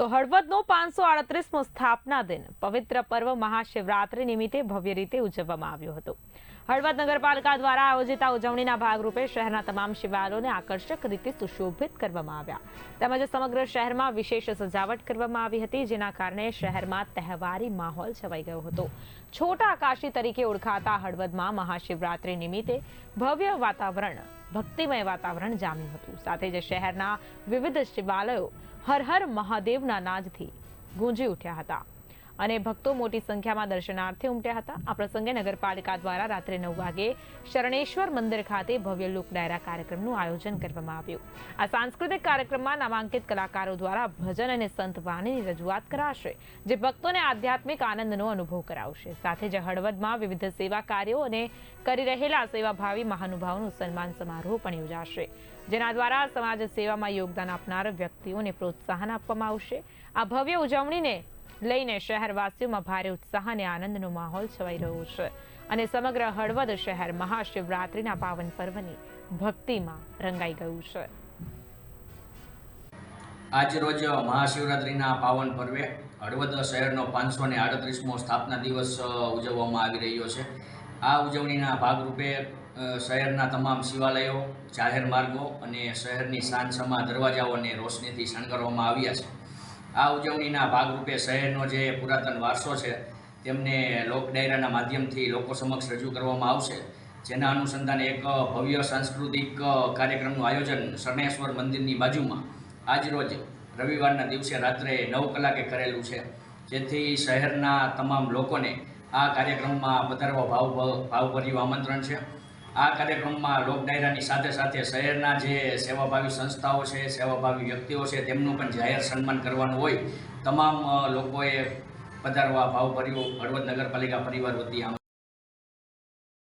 તો હળવદનો પાંચસો આડત્રીસમો સ્થાપના દિન પવિત્ર પર્વ મહાશિવરાત્રિ નિમિત્તે ભવ્ય રીતે ઉજવવામાં આવ્યો હતો. હળવદ નગરપાલિકા દ્વારા આયોજિત આ ઉજવણીના ભાગરૂપે શહેરના તમામ શિવાલયોને આકર્ષક રીતે સુશોભિત કરવામાં આવ્યા. તેમજ સમગ્ર શહેરમાં વિશેષ સજાવટ કરવામાં આવી હતી, જેના કારણે શહેરમાં તહેવારી માહોલ છવાઈ ગયો હતો. છોટા આકાશી તરીકે ઓળખાતા હળવદમાં મહાશિવરાત્રી નિમિત્તે ભવ્ય વાતાવરણ ભક્તિમય વાતાવરણ જામ્યું હતું. સાથે જ શહેરના વિવિધ શિવાલયો હર હર મહાદેવના નાદથી ગુંજી ઉઠ્યા હતા. અને ભક્તો મોટી સંખ્યામાં દર્શનાર્થે ઉમટ્યા હતા. આ પ્રસંગે નગરપાલિકા દ્વારા રાત્રે નવ વાગે શરણેશ્વર મંદિર ખાતે ભવ્ય લોક ડાયરા કાર્યક્રમનું આયોજન કરવામાં આવ્યું. આ સાંસ્કૃતિક કાર્યક્રમમાં નામાંકિત કલાકારો દ્વારા ભજન અને સંત વાણીની રજૂઆત કરાશે, જે ભક્તોને આધ્યાત્મિક આનંદનો અનુભવ કરાવશે. સાથે જ હળવદમાં વિવિધ સેવા કાર્યો અને કરી રહેલા સેવાભાવી મહાનુભાવોનું સન્માન સમારોહ પણ યોજાશે. જેના દ્વારા સમાજ સેવામાં યોગદાન આપનાર વ્યક્તિઓને પ્રોત્સાહન આપવામાં આવશે. આ ભવ્ય ઉજવણીને લઈને શહેરવાસીઓમાં ભારે ઉત્સાહ અને આનંદનો માહોલ છવાઈ રહ્યો છે. અને સમગ્ર હળવદ શહેર મહાશિવરાત્રિના પાવન પર્વની ભક્તિમાં રંગાઈ ગયું છે. આજ રોજ મહાશિવરાત્રિના પાવન પર્વે હળવદ શહેરનો પાંચસો ને આડત્રીસમો સ્થાપના દિવસ ઉજવવામાં આવી રહ્યો છે. આ ઉજવણીના ભાગરૂપે શહેરના તમામ શિવાલયો, જાહેર માર્ગો અને શહેરની સાંજસમા દરવાજાઓને રોશનીથી શણગારવામાં આવ્યા છે. આ ઉજવણીના ભાગરૂપે શહેરનો જે પુરાતન વારસો છે, તેમને લોક ડાયરાના માધ્યમથી લોકો સમક્ષ રજૂ કરવામાં આવશે. જેના અનુસંધાને એક ભવ્ય સાંસ્કૃતિક કાર્યક્રમનું આયોજન શરણેશ્વર મંદિરની બાજુમાં આજરોજ રવિવારના દિવસે રાત્રે નવ કલાકે કરેલું છે. જેથી શહેરના તમામ લોકોને આ કાર્યક્રમમાં વધારવા ભાવ ભાવભર્યું આમંત્રણ છે. આ કાર્યક્રમમાં લોક ડાયરાની સાથે સાથે શહેરના જે સેવાભાવી સંસ્થાઓ છે, સેવાભાવી વ્યક્તિઓ છે, તેમનું પણ જાહેર સન્માન કરવાનું હોય. તમામ લોકોએ પધારવા ભાવભર્યું. હળવદ નગરપાલિકા પરિવાર વતી